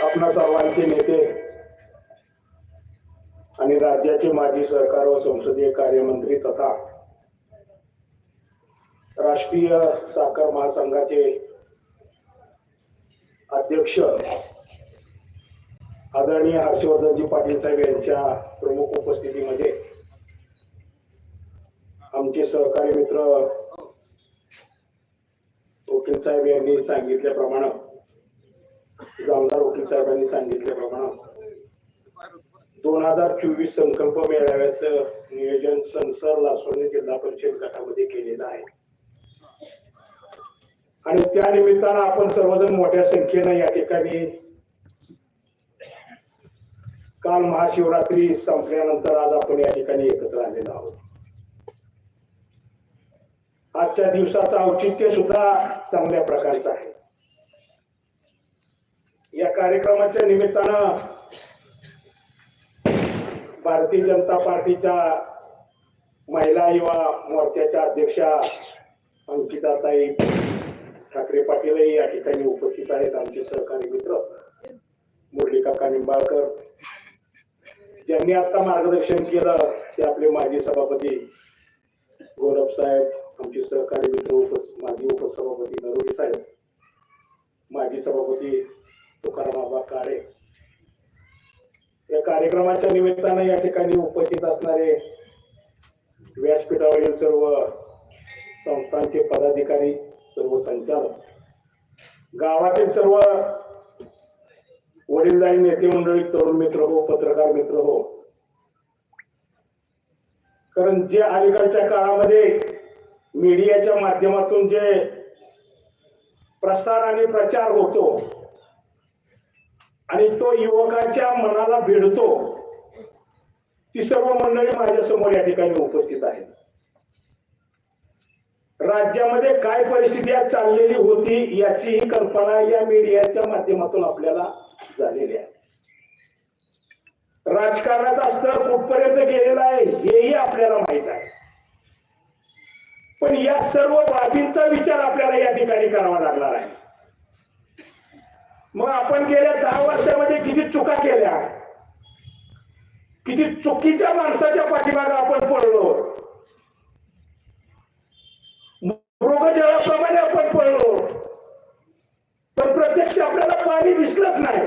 आपणा सर्वांचे नेते आणि राज्याचे माजी सरकार व संसदीय कार्यमंत्री तथा राष्ट्रीय साखर महासंघाचे अध्यक्ष आदरणीय हर्षवर्धनजी पाटील साहेब यांच्या प्रमुख उपस्थितीमध्ये आमचे सहकारी मित्र वकील साहेब यांनी सांगितल्याप्रमाणे आमदार वकील साहेबांनी सांगितल्याप्रमाणे दोन हजार चोवीस संकल्प मेळाव्याचं नियोजन संसार लासवणे जिल्हा परिषद गटामध्ये केलेलं आहे. आणि त्या निमित्तानं आपण सर्वजण मोठ्या संख्येनं या ठिकाणी काल महाशिवरात्री संपल्यानंतर आज आपण या ठिकाणी एकत्र आलेलो आहोत. आजच्या दिवसाचं औचित्य सुद्धा चांगल्या प्रकारचं आहे. कार्यक्रमाच्या निमित्तानं भारतीय जनता पार्टीच्या महिला युवा मोर्चाच्या अध्यक्षा अंकिताताई ठाकरे पाटीलही या ठिकाणी उपस्थित आहेत. आमचे सहकारी मित्र मुरलीकाका निंबाळकर ज्यांनी आता मार्गदर्शन केलं ते आपले माजी सभापती गौरव साहेब आमचे सहकारी मित्र उप माजी उपसभापती नरोडे साहेब माजी सभापती तुकारामाबा काळे या कार्यक्रमाच्या निमित्तानं या ठिकाणी उपस्थित असणारे व्यासपीठावरील सर्व संस्थांचे पदाधिकारी सर्व संचालक गावातील सर्व वडीलधारी नेते मंडळी तरुण मित्र हो पत्रकार मित्र हो. कारण जे अलीकडच्या काळामध्ये मीडियाच्या माध्यमातून जे प्रसार आणि प्रचार होतो आणि तो युवकाच्या मनाला भिडतो. ती सर्व मंडळी माझ्यासमोर या ठिकाणी उपस्थित आहेत. राज्यामध्ये काय परिस्थिती चाललेली होती याचीही कल्पना या मीडियाच्या माध्यमातून आपल्याला झालेली आहे. राजकारणाचा स्तर कुठपर्यंत गेलेला आहे हेही आपल्याला माहीत आहे. पण या सर्व बाबींचा विचार आपल्याला या ठिकाणी करावा लागणार आहे. मग आपण गेल्या दहा वर्षामध्ये किती चुका केल्या? किती चुकीच्या माणसाच्या पाठीमागे आपण पडलो मृगजळाप्रमाणे आपण पडलो पण प्रत्यक्ष आपल्याला पाणी दिसलंच नाही.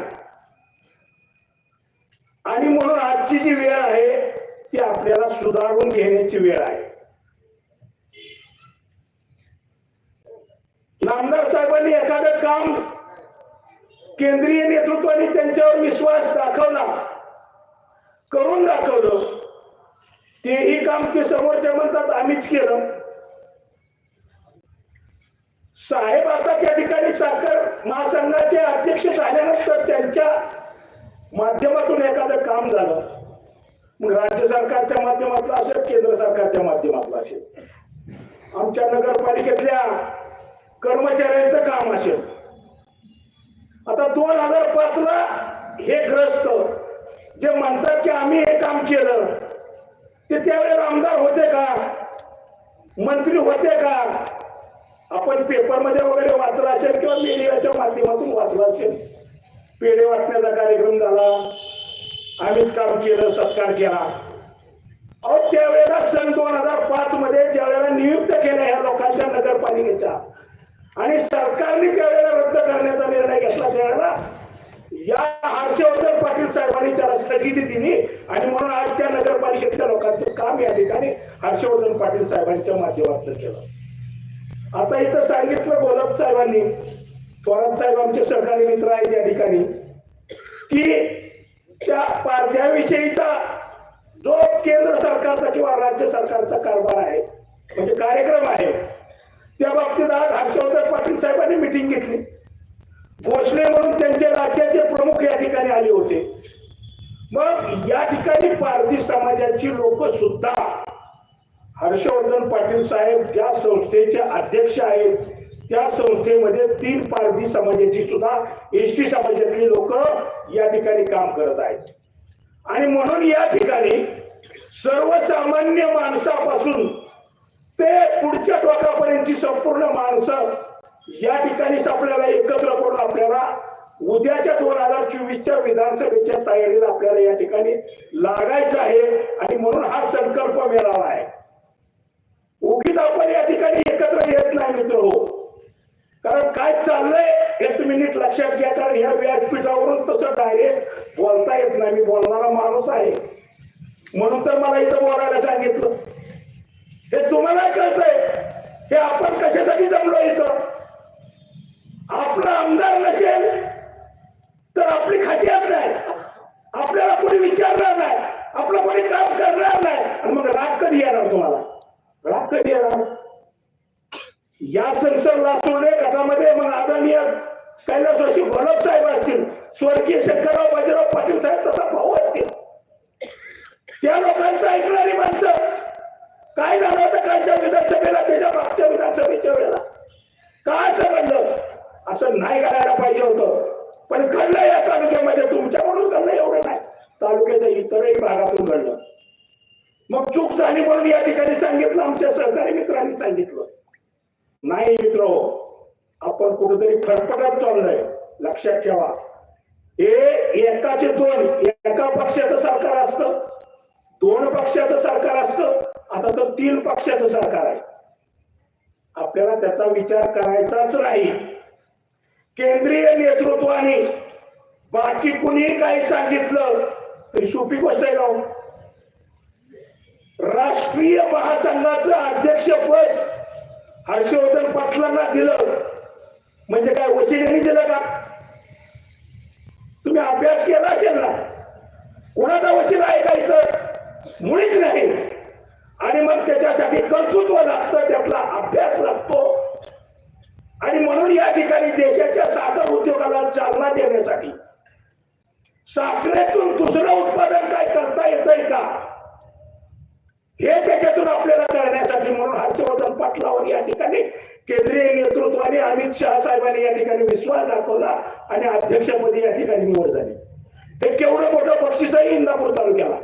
आणि म्हणून आजची जी वेळ आहे ती आपल्याला सुधारून घेण्याची वेळ आहे. नामदार साहेबांनी एखादं काम केंद्रीय नेतृत्वाने त्यांच्यावर विश्वास दाखवला. करून दाखवलं. तेही काम ते समोरच्या म्हणतात आम्हीच केलं. साहेब आता त्या ठिकाणी साखर महासंघाचे अध्यक्ष झाल्यानंतर त्यांच्या माध्यमातून एखादं काम झालं. मग राज्य सरकारच्या माध्यमातलं असेल केंद्र सरकारच्या माध्यमातलं असेल? आमच्या नगरपालिकेतल्या कर्मचाऱ्यांचं काम असेल. आता दोन हजार पाच ला हे ग्रस्त जे म्हणतात की आम्ही हे काम केलं ते त्यावेळेला आमदार होते का? मंत्री होते का? आपण पेपरमध्ये वगैरे वाचला असेल किंवा मीडियाच्या माध्यमातून वाचला असेल. पेढे वाटण्याचा कार्यक्रम झाला. आम्हीच काम केलं सत्कार केला. अहो त्यावेळेला सन दोन हजार पाच मध्ये ज्यावेळेला नियुक्त केल्या ह्या लोकांच्या नगरपालिकेच्या आणि सरकारने त्यावेळेला रद्द करण्याचा निर्णय घेतला त्यावेळेला या हर्षवर्धन पाटील साहेबांनी त्याला स्थगिती दिली आणि म्हणून आज त्या नगरपालिकेतल्या लोकांचं काम या ठिकाणी हर्षवर्धन पाटील साहेबांच्या माध्यमातून केलं. आता इथं सांगितलं गोलब साहेबांनी थोरात साहेब आमचे सहकारी मित्र आहेत या ठिकाणी की त्या पारध्याविषयीचा जो केंद्र सरकारचा किंवा राज्य सरकारचा कारभार आहे म्हणजे कार्यक्रम आहे त्या बाबतीत आज हर्षवर्धन पाटील साहेबांनी मिटिंग घेतली. भोसले म्हणून त्यांचे राज्याचे प्रमुख या ठिकाणी आले होते. मग या ठिकाणी पारधी समाजाची लोक सुद्धा हर्षवर्धन पाटील साहेब ज्या संस्थेचे अध्यक्ष आहेत त्या संस्थेमध्ये तीन पारधी समाजाची सुद्धा एस टी समाजातली लोक या ठिकाणी काम करत आहेत. आणि म्हणून या ठिकाणी सर्वसामान्य माणसापासून ते पुढच्या टोकापर्यंतची संपूर्ण माणसं या ठिकाणीच आपल्याला एकत्र करून आपल्याला उद्याच्या दोन हजार चोवीसच्या विधानसभेच्या तयारीला आपल्याला या ठिकाणी लागायचं आहे. आणि म्हणून हा संकल्प मिळाला आहे. उगीच आपण या ठिकाणी एकत्र येत नाही मित्र हो. कारण काय चाललंय हे तुम्ही नीट लक्षात घ्या. कारण ह्या व्यासपीठावरून तसं डायरेक्ट बोलता येत नाही. मी बोलणारा माणूस आहे. म्हणून तर मला इथं बोलायला सांगितलं. हे तुम्हाला कळतंय. हे आपण कशासाठी जमलो इथं? आपला आमदार नसेल तर आपली खासियत नाही. आपल्याला कोणी विचारणार नाही. आपलं कोणी काम करणार नाही. आणि मग राग कधी येणार तुम्हाला? राग कधी येणार? या संसद लासुर्डे गटामध्ये मग आदरणीय कैलासवासी भरत साहेब असतील. स्वर्गीय शंकरराव बाजीराव पाटील साहेब तसा भाऊ असतील त्या लोकांचं ऐकणारी माणसं काय झालं होतं कालच्या विधानसभेला त्याच्या मागच्या विधानसभेच्या वेळेला काय असं घडलं असं नाही करायला पाहिजे होतं. पण घडलं या तालुक्यामध्ये तुमच्याकडून घडलं एवढं नाही. तालुक्याच्या इतरही भागातून घडलं. मग चूक झाली म्हणून या ठिकाणी सांगितलं आमच्या सहकारी मित्रांनी सांगितलं. नाही मित्र हो, आपण कुठेतरी फरफटत चाललोय. लक्षात ठेवा. हे एकाचे दोन एका पक्षाचं सरकार असतं. दोन पक्षाचं सरकार असतं. आता तर तीन पक्षाचं सरकार आहे. आपल्याला त्याचा विचार करायचाच नाही. केंद्रीय नेतृत्वाने बाकी कुणी काही सांगितलं तरी सोपी गोष्ट आहे राहून राष्ट्रीय महासंघाचं अध्यक्षपद हर्षवर्धन पाटलांना दिलं. म्हणजे काय वशिलेने दिलं का? तुम्ही अभ्यास केला असेल ना? कोणाचा वशीला आहे का इथं? मुळीच नाही. आणि मग त्याच्यासाठी कर्तृत्व लागतं त्यातला अभ्यास लागतो. आणि म्हणून या ठिकाणी देशाच्या साखर उद्योगाला चालना देण्यासाठी साखरेतून दुसरं उत्पादन काय करता येतंय का? हे त्याच्यातून आपल्याला करण्यासाठी म्हणून हर्षवर्धन पाटलावर या ठिकाणी केंद्रीय नेतृत्वाने अमित शहा साहेबांनी या ठिकाणी विश्वास दाखवला आणि अध्यक्षपदी या ठिकाणी निवड झाली. हे केवढं मोठं बक्षीसही इंदापूर तालुक्याला.